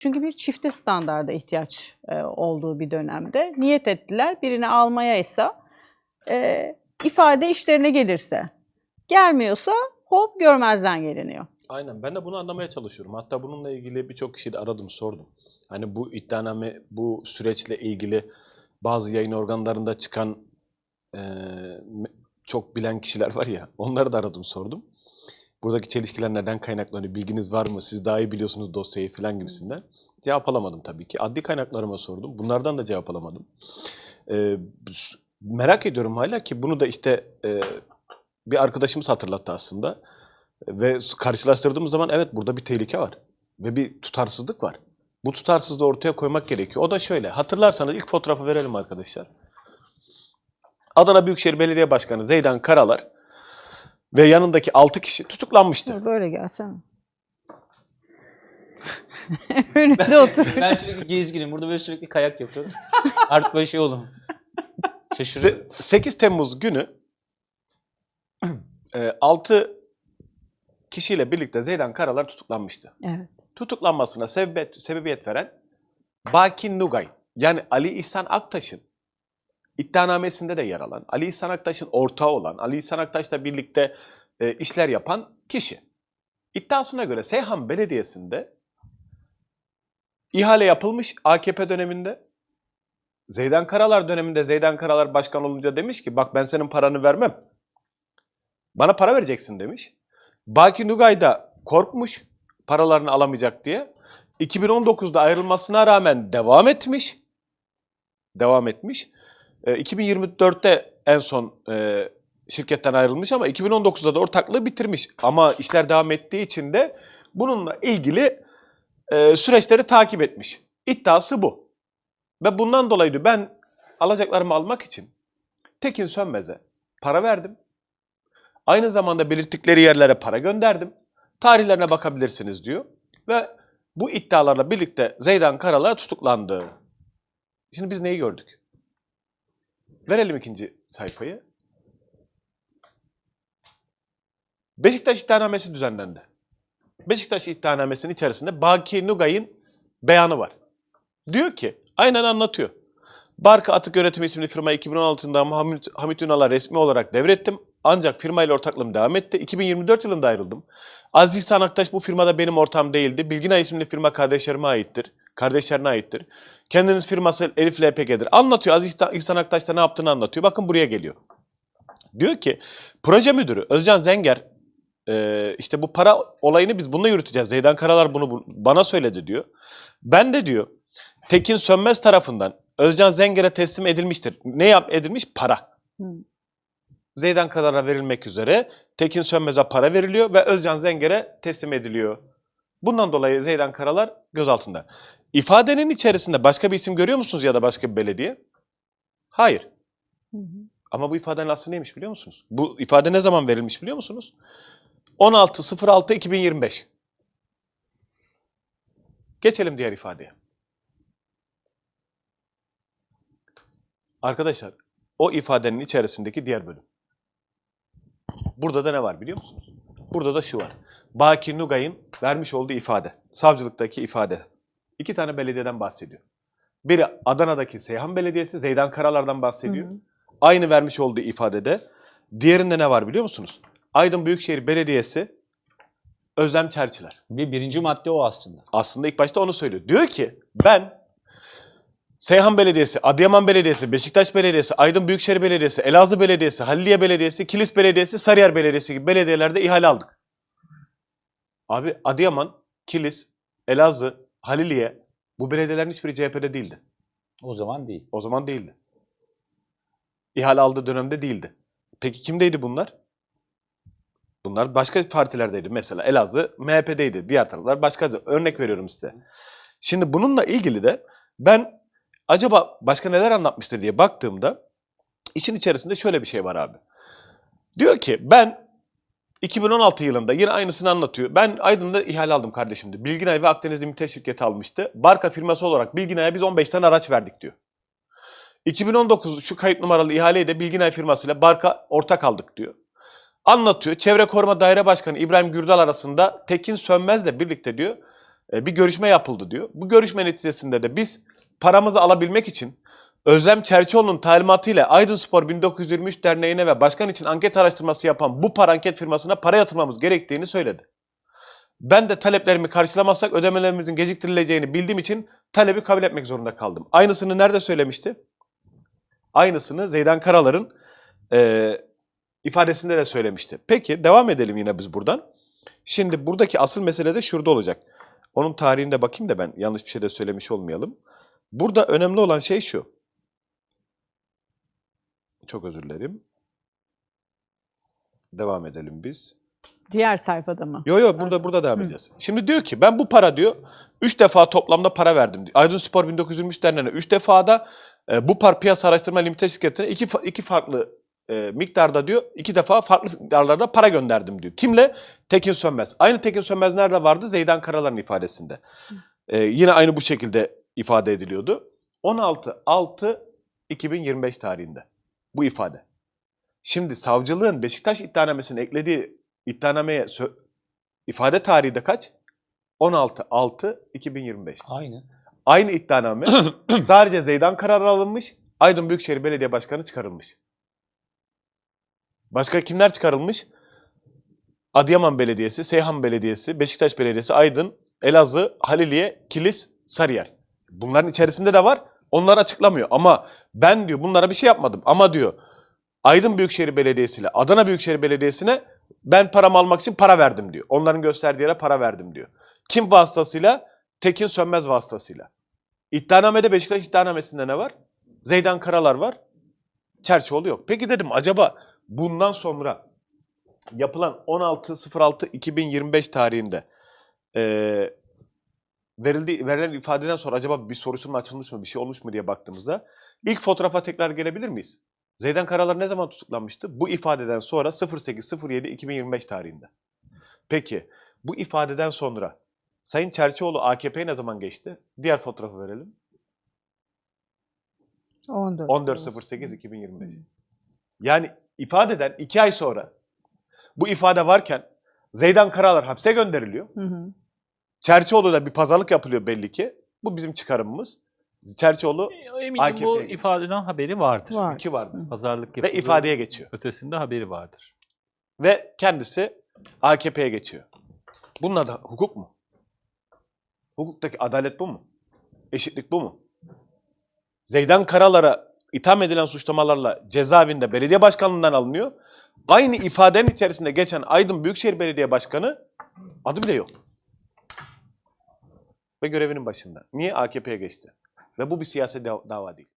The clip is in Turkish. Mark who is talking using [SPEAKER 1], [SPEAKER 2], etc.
[SPEAKER 1] Çünkü bir çifte standarda ihtiyaç e, olduğu bir dönemde niyet ettiler. Birini almaya ise e, ifade işlerine gelirse. Gelmiyorsa hop görmezden geliniyor.
[SPEAKER 2] Aynen ben de bunu anlamaya çalışıyorum. Hatta bununla ilgili birçok kişiyi de aradım sordum. Hani bu iddianame bu süreçle ilgili bazı yayın organlarında çıkan me- çok bilen kişiler var ya onları da aradım sordum. Buradaki çelişkiler neden kaynaklanıyor? Bilginiz var mı? Siz daha iyi biliyorsunuz dosyayı falan gibisinden. Cevap alamadım tabii ki. Adli kaynaklarıma sordum. Bunlardan da cevap alamadım. Eee, s- merak ediyorum hala ki bunu da işte eee, bir arkadaşımız hatırlattı aslında. Ve karşılaştırdığımız zaman evet burada bir tehlike var. Ve bir tutarsızlık var. Bu tutarsızlığı ortaya koymak gerekiyor. O da şöyle. Hatırlarsanız ilk fotoğrafı verelim arkadaşlar. Adana Büyükşehir Belediye Başkanı Zeydan Karalar ve yanındaki 6 kişi tutuklanmıştı.
[SPEAKER 1] Böyle gelsene. Önünde otur.
[SPEAKER 3] Ben sürekli gezginim. Burada böyle sürekli kayak yapıyorum. Artık böyle şey oldum. Şaşırıyorum.
[SPEAKER 2] Se- 8 Temmuz günü 6 kişiyle birlikte Zeydan Karalar tutuklanmıştı.
[SPEAKER 1] Evet.
[SPEAKER 2] tutuklanmasına sebebiyet, sebebiyet veren Baki Nugay yani Ali İhsan Aktaş'ın iddianamesinde de yer alan, Ali İhsan Aktaş'ın ortağı olan, Ali İhsan Aktaş'la birlikte e, işler yapan kişi. İddiasına göre Seyhan Belediyesi'nde ihale yapılmış AKP döneminde. Zeydan Karalar döneminde Zeydan Karalar başkan olunca demiş ki bak ben senin paranı vermem. Bana para vereceksin demiş. Baki Nugay da korkmuş paralarını alamayacak diye. 2019'da ayrılmasına rağmen devam etmiş. Devam etmiş. E, 2024'te en son e, şirketten ayrılmış ama 2019'da da ortaklığı bitirmiş. Ama işler devam ettiği için de bununla ilgili e, süreçleri takip etmiş. İddiası bu. Ve bundan dolayı diyor, ben alacaklarımı almak için Tekin Sönmez'e para verdim. Aynı zamanda belirttikleri yerlere para gönderdim. Tarihlerine bakabilirsiniz diyor. Ve bu iddialarla birlikte Zeydan Karalar tutuklandı. Şimdi biz neyi gördük? Verelim ikinci sayfayı. Beşiktaş iddianamesi düzenlendi. Beşiktaş iddianamesinin içerisinde Baki Nugay'ın beyanı var. Diyor ki, aynen anlatıyor. Barka Atık Yönetimi isimli firma 2016'da Hamit, Hamit Ünal'a resmi olarak devrettim. Ancak firmayla ortaklığım devam etti. 2024 yılında ayrıldım. Aziz İhsan Aktaş bu firmada benim ortağım değildi. Bilginay isimli firma kardeşlerime aittir. Kardeşlerine aittir. Kendiniz firması Elif LPG'dir. Anlatıyor. Aziz İhsan- Aktaş da ne yaptığını anlatıyor. Bakın buraya geliyor. Diyor ki proje müdürü Özcan Zenger e, işte bu para olayını biz bununla yürüteceğiz. Zeydan Karalar bunu bu- bana söyledi diyor. Ben de diyor Tekin Sönmez tarafından Özcan Zenger'e teslim edilmiştir. Ne yap edilmiş? Para.
[SPEAKER 1] Hı.
[SPEAKER 2] Zeydan Karalar'a verilmek üzere Tekin Sönmez'e para veriliyor ve Özcan Zenger'e teslim ediliyor. Bundan dolayı Zeydan Karalar gözaltında. İfadenin içerisinde başka bir isim görüyor musunuz ya da başka bir belediye? Hayır.
[SPEAKER 1] Hı hı.
[SPEAKER 2] Ama bu ifadenin aslı neymiş biliyor musunuz? Bu ifade ne zaman verilmiş biliyor musunuz? 16.06.2025. Geçelim diğer ifadeye. Arkadaşlar o ifadenin içerisindeki diğer bölüm. Burada da ne var biliyor musunuz? Burada da şu var. Baki Nugay'ın vermiş olduğu ifade. Savcılıktaki ifade. İki tane belediyeden bahsediyor. Biri Adana'daki Seyhan Belediyesi, Zeydan Karalar'dan bahsediyor.
[SPEAKER 1] Hı hı.
[SPEAKER 2] Aynı vermiş olduğu ifadede. Diğerinde ne var biliyor musunuz? Aydın Büyükşehir Belediyesi Özlem Çerçiler.
[SPEAKER 3] Bir birinci madde o aslında.
[SPEAKER 2] Aslında ilk başta onu söylüyor. Diyor ki ben Seyhan Belediyesi, Adıyaman Belediyesi, Beşiktaş Belediyesi, Aydın Büyükşehir Belediyesi, Elazığ Belediyesi, Haliliye Belediyesi, Kilis Belediyesi, Sarıyer Belediyesi gibi belediyelerde ihale aldık. Abi Adıyaman, Kilis, Elazığ, Haliliye bu belediyelerin hiçbiri CHP'de değildi.
[SPEAKER 3] O zaman değil.
[SPEAKER 2] O zaman değildi. İhale aldığı dönemde değildi. Peki kimdeydi bunlar? Bunlar başka partilerdeydi. Mesela Elazığ MHP'deydi. Diğer taraflar başka. Örnek veriyorum size. Şimdi bununla ilgili de ben acaba başka neler anlatmıştır diye baktığımda işin içerisinde şöyle bir şey var abi. Diyor ki ben 2016 yılında yine aynısını anlatıyor. Ben Aydın'da ihale aldım kardeşimdi. Bilginay ve Akdeniz Limited şirketi almıştı. Barka firması olarak Bilginay'a biz 15 tane araç verdik diyor. 2019 şu kayıt numaralı ihaleyi de Bilginay firmasıyla Barka ortak aldık diyor. Anlatıyor. Çevre Koruma Daire Başkanı İbrahim Gürdal arasında Tekin Sönmez'le birlikte diyor e, bir görüşme yapıldı diyor. Bu görüşme neticesinde de biz paramızı alabilmek için Özlem Çerçioğlu'nun talimatıyla Aydın Spor 1923 Derneği'ne ve başkan için anket araştırması yapan bu para anket firmasına para yatırmamız gerektiğini söyledi. Ben de taleplerimi karşılamazsak ödemelerimizin geciktirileceğini bildiğim için talebi kabul etmek zorunda kaldım. Aynısını nerede söylemişti? Aynısını Zeydan Karalar'ın e, ifadesinde de söylemişti. Peki devam edelim yine biz buradan. Şimdi buradaki asıl mesele de şurada olacak. Onun tarihinde bakayım da ben yanlış bir şey de söylemiş olmayalım. Burada önemli olan şey şu. Çok özür dilerim. Devam edelim biz.
[SPEAKER 1] Diğer sayfada mı?
[SPEAKER 2] Yo yo burada burada devam edeceğiz. Şimdi diyor ki ben bu para diyor 3 defa toplamda para verdim. diyor. Aydın Spor 1923 Derneği'ne 3 defa da e, bu par piyasa araştırma limited şirketine iki, fa- iki farklı e, miktarda diyor iki defa farklı miktarlarda para gönderdim diyor. Kimle? Tekin Sönmez. Aynı Tekin Sönmez nerede vardı? Zeydan Karalar'ın ifadesinde. E, yine aynı bu şekilde ifade ediliyordu. 16-6-2025 tarihinde bu ifade. Şimdi savcılığın Beşiktaş iddianamesine eklediği iddianameye ifade tarihi de kaç? 16-6-2025.
[SPEAKER 3] Aynı.
[SPEAKER 2] Aynı iddianame sadece Zeydan kararı alınmış, Aydın Büyükşehir Belediye Başkanı çıkarılmış. Başka kimler çıkarılmış? Adıyaman Belediyesi, Seyhan Belediyesi, Beşiktaş Belediyesi, Aydın, Elazığ, Haliliye, Kilis, Sarıyer. Bunların içerisinde de var. Onlar açıklamıyor. Ama ben diyor bunlara bir şey yapmadım. Ama diyor Aydın Büyükşehir Belediyesi ile Adana Büyükşehir Belediyesi'ne ben paramı almak için para verdim diyor. Onların gösterdiği yere para verdim diyor. Kim vasıtasıyla? Tekin Sönmez vasıtasıyla. İddianamede Beşiktaş iddianamesinde ne var? Zeydan Karalar var. Çerçoğlu yok. Peki dedim acaba bundan sonra yapılan 16.06.2025 tarihinde eee verildi, verilen ifadeden sonra acaba bir soruşturma açılmış mı, bir şey olmuş mu diye baktığımızda ilk fotoğrafa tekrar gelebilir miyiz? Zeydan Karalar ne zaman tutuklanmıştı? Bu ifadeden sonra 08.07.2025 tarihinde. Peki bu ifadeden sonra Sayın Çerçioğlu AKP'ye ne zaman geçti? Diğer fotoğrafı verelim.
[SPEAKER 1] 14.
[SPEAKER 2] 14.08.2025. Yani ifadeden iki ay sonra bu ifade varken Zeydan Karalar hapse gönderiliyor.
[SPEAKER 1] Hı hı.
[SPEAKER 2] Çerçioğlu'da bir pazarlık yapılıyor belli ki. Bu bizim çıkarımımız. Çerçioğlu
[SPEAKER 4] Eminim
[SPEAKER 2] AKP'ye
[SPEAKER 4] bu
[SPEAKER 2] geçti.
[SPEAKER 4] ifadeden haberi vardır.
[SPEAKER 1] Var.
[SPEAKER 2] iki vardı.
[SPEAKER 4] Pazarlık
[SPEAKER 2] Ve ifadeye geçiyor.
[SPEAKER 4] ötesinde haberi vardır.
[SPEAKER 2] Ve kendisi AKP'ye geçiyor. Bunun adı hukuk mu? Hukuktaki adalet bu mu? Eşitlik bu mu? Zeydan Karalar'a itham edilen suçlamalarla cezaevinde belediye başkanlığından alınıyor. Aynı ifadenin içerisinde geçen Aydın Büyükşehir Belediye Başkanı adı bile yok. Ve görevinin başında. Niye AKP'ye geçti? Ve bu bir siyasi dav- dava değil.